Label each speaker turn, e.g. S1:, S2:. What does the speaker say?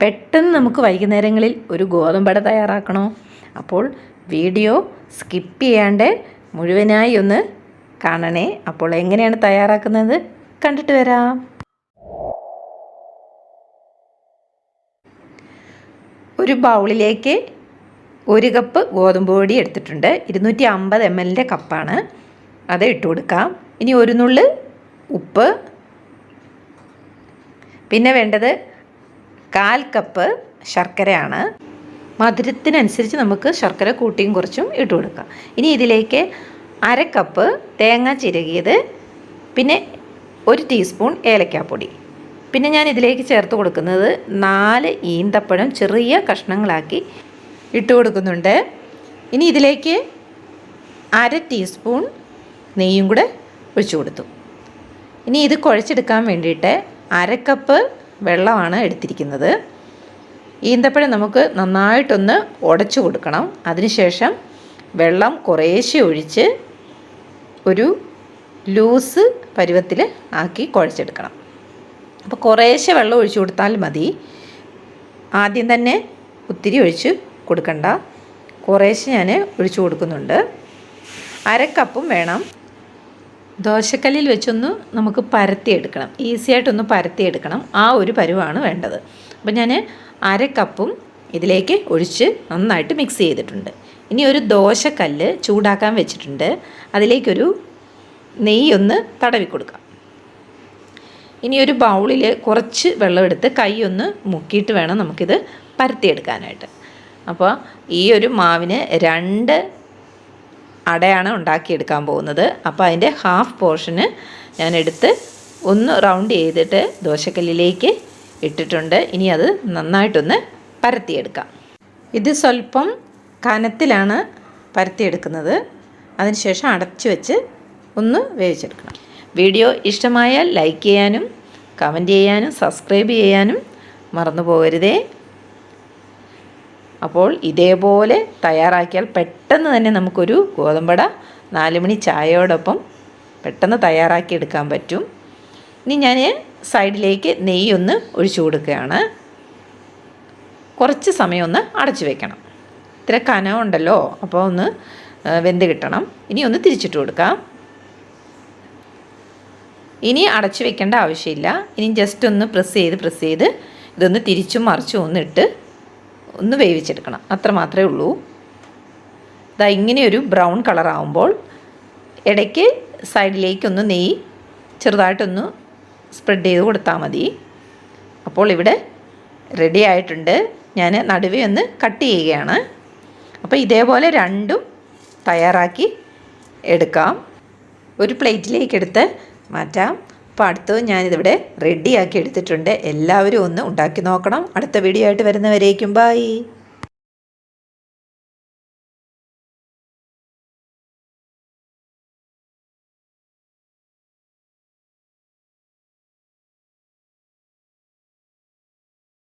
S1: പെട്ടെന്ന് നമുക്ക് വൈകുന്നേരങ്ങളിൽ ഒരു ഗോതമ്പട തയ്യാറാക്കണോ? അപ്പോൾ വീഡിയോ സ്കിപ്പ് ചെയ്യാണ്ട് മുഴുവനായി ഒന്ന് കാണണേ. അപ്പോൾ എങ്ങനെയാണ് തയ്യാറാക്കുന്നത്? കണ്ടിട്ട് വരാം. ഒരു ബൗളിലേക്ക് ഒരു കപ്പ് ഗോതമ്പ് പൊടി എടുത്തിട്ടുണ്ട്. ഇരുന്നൂറ്റി അമ്പത് എം എല്ലിന്റെ കപ്പാണ്. അത് ഇട്ട് കൊടുക്കാം. ഇനി ഒരു നുള്ള് ഉപ്പ്. പിന്നെ വേണ്ടത് കാൽ കപ്പ് ശർക്കരയാണ്. മധുരത്തിനനുസരിച്ച് നമുക്ക് ശർക്കര കൂട്ടിയും കുറച്ചും ഇട്ട് കൊടുക്കാം. ഇനി ഇതിലേക്ക് അര കപ്പ് തേങ്ങ ചിരകിയത് പിന്നെ ഒരു ടീസ്പൂൺ ഏലക്കാപ്പൊടി. പിന്നെ ഞാൻ ഇതിലേക്ക് ചേർത്ത് കൊടുക്കുന്നത് നാല് ഈന്തപ്പഴം ചെറിയ കഷ്ണങ്ങളാക്കി ഇട്ട് കൊടുക്കുന്നുണ്ട്. ഇനി ഇതിലേക്ക് അര ടീസ്പൂൺ നെയ്യും കൂടെ ഒഴിച്ചു കൊടുത്തു. ഇനി ഇത് കുഴച്ചെടുക്കാൻ വേണ്ടിയിട്ട് അര കപ്പ് വെള്ളമാണ് എടുത്തിരിക്കുന്നത്. ഈന്തപ്പഴം നമുക്ക് നന്നായിട്ടൊന്ന് ഉടച്ചു കൊടുക്കണം. അതിനുശേഷം വെള്ളം കുറേശ്ശെ ഒഴിച്ച് ഒരു ലൂസ് പരുവത്തിൽ ആക്കി കുഴച്ചെടുക്കണം. അപ്പോൾ കുറേശ്ശെ വെള്ളം ഒഴിച്ചു കൊടുത്താൽ മതി. ആദ്യം തന്നെ ഒത്തിരി ഒഴിച്ച് കൊടുക്കണ്ട. കുറേശ്ശെ ഞാൻ ഒഴിച്ചു കൊടുക്കുന്നുണ്ട്. അരക്കപ്പും വേണം. ദോശക്കല്ലിൽ വെച്ചൊന്ന് നമുക്ക് പരത്തിയെടുക്കണം. ആയിട്ടൊന്ന് പരത്തിയെടുക്കണം. ആ ഒരു പരുവാണ് വേണ്ടത്. അപ്പോൾ ഞാൻ അര കപ്പും ഇതിലേക്ക് ഒഴിച്ച് നന്നായിട്ട് മിക്സ് ചെയ്തിട്ടുണ്ട്. ഇനി ഒരു ദോശക്കല്ല് ചൂടാക്കാൻ വെച്ചിട്ടുണ്ട്. അതിലേക്കൊരു നെയ്യൊന്ന് തടവി കൊടുക്കാം. ഇനി ഒരു ബൗളിൽ കുറച്ച് വെള്ളമെടുത്ത് കൈ ഒന്ന് മുക്കിയിട്ട് വേണം നമുക്കിത് പരത്തിയെടുക്കാനായിട്ട്. അപ്പോൾ ഈ ഒരു മാവിന് രണ്ട് അടയാണ് ഉണ്ടാക്കിയെടുക്കാൻ പോകുന്നത്. അപ്പോൾ അതിന്റെ ഹാഫ് പോർഷന് ഞാൻ എടുത്ത് ഒന്ന് റൗണ്ട് ചെയ്തിട്ട് ദോശക്കല്ലിലേക്ക് ഇട്ടിട്ടുണ്ട്. ഇനി അത് നന്നായിട്ടൊന്ന് പരത്തിയെടുക്കാം. ഇത് സ്വല്പം കനത്തിലാണ് പരത്തിയെടുക്കുന്നത്. അതിനുശേഷം അടച്ചു വെച്ച് ഒന്ന് വേവിച്ചെടുക്കണം. വീഡിയോ ഇഷ്ടമായാൽ ലൈക്ക് ചെയ്യാനും കമന്റ് ചെയ്യാനും സബ്സ്ക്രൈബ് ചെയ്യാനും മറന്നു പോകരുതേ അപ്പോൾ ഇതേപോലെ തയ്യാറാക്കിയാൽ പെട്ടെന്ന് തന്നെ നമുക്കൊരു ഗോതമ്പട നാല് മണി ചായയോടൊപ്പം പെട്ടെന്ന് തയ്യാറാക്കി എടുക്കാൻ പറ്റും. ഇനി ഞാൻ സൈഡിലേക്ക് നെയ്യൊന്ന് ഒഴിച്ചു കൊടുക്കുകയാണ്. കുറച്ച് സമയം ഒന്ന് അടച്ചു വെക്കണം. ഇത്ര കനമുണ്ടല്ലോ അപ്പോൾ ഒന്ന് വെന്ത് കിട്ടണം. ഇനി ഒന്ന് തിരിച്ചിട്ട് കൊടുക്കാം. ഇനി അടച്ചു വെക്കേണ്ട ആവശ്യമില്ല. ഇനി ജസ്റ്റ് ഒന്ന് പ്രസ് ചെയ്ത് പ്രസ് ചെയ്ത് ഇതൊന്ന് തിരിച്ചും മറിച്ചും ഒന്ന് ഇട്ട് ഒന്ന് വേവിച്ചെടുക്കണം. അത്ര മാത്രമേ ഉള്ളൂ. ഇതാ ഇങ്ങനെയൊരു ബ്രൗൺ കളറാവുമ്പോൾ ഇടയ്ക്ക് സൈഡിലേക്കൊന്ന് നെയ്യ് ചെറുതായിട്ടൊന്ന് സ്പ്രെഡ് ചെയ്ത് കൊടുത്താൽ മതി. അപ്പോൾ ഇവിടെ റെഡി ആയിട്ടുണ്ട്. ഞാൻ നടുവേ ഒന്ന് കട്ട് ചെയ്യുകയാണ്. അപ്പോൾ ഇതേപോലെ രണ്ടും തയ്യാറാക്കി എടുക്കാം. ഒരു പ്ലേറ്റിലേക്ക് എടുത്ത് മാറ്റാം. അപ്പോൾ അടുത്തത് ഞാനിതിവിടെ റെഡിയാക്കി എടുത്തിട്ടുണ്ട്. എല്ലാവരും ഒന്ന് ഉണ്ടാക്കി നോക്കണം. അടുത്ത വീഡിയോ ആയിട്ട് വരുന്നവരേക്കും ബായി